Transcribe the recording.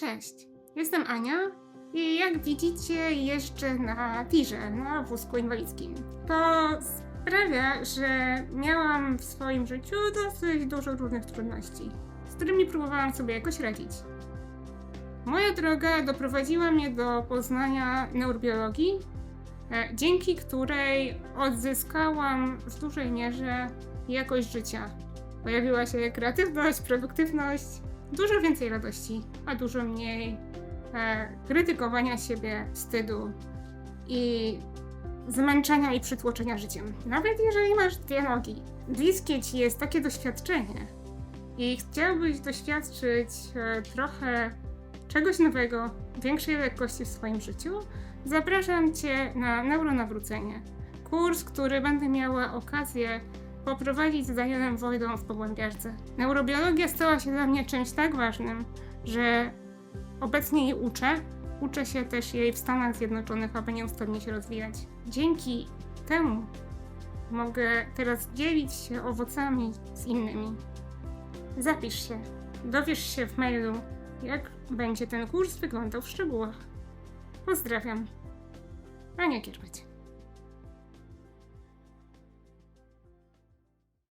Cześć, jestem Ania i jak widzicie jeżdżę na tirze, na wózku inwalidzkim. To sprawia, że miałam w swoim życiu dosyć dużo różnych trudności, z którymi próbowałam sobie jakoś radzić. Moja droga doprowadziła mnie do poznania neurobiologii, e, dzięki której odzyskałam w dużej mierze jakość życia. Pojawiła się kreatywność, produktywność, dużo więcej radości, a dużo mniej e, krytykowania siebie, wstydu i zmęczenia i przytłoczenia życiem. Nawet jeżeli masz dwie nogi. Bliskie ci jest takie doświadczenie i chciałbyś doświadczyć e, trochę czegoś nowego, większej lekkości w swoim życiu, zapraszam Cię na Neuronawrócenie. Kurs, który będę miała okazję poprowadzić z Danielem Wojdą w Pogłębiarce. Neurobiologia stała się dla mnie czymś tak ważnym, że obecnie jej uczę. Uczę się też jej w Stanach Zjednoczonych, aby nieustannie się rozwijać. Dzięki temu mogę teraz dzielić się owocami z innymi. Zapisz się, dowiesz się w mailu, jak będzie ten kurs wyglądał w szczegółach. Pozdrawiam. Ania Kierbeć.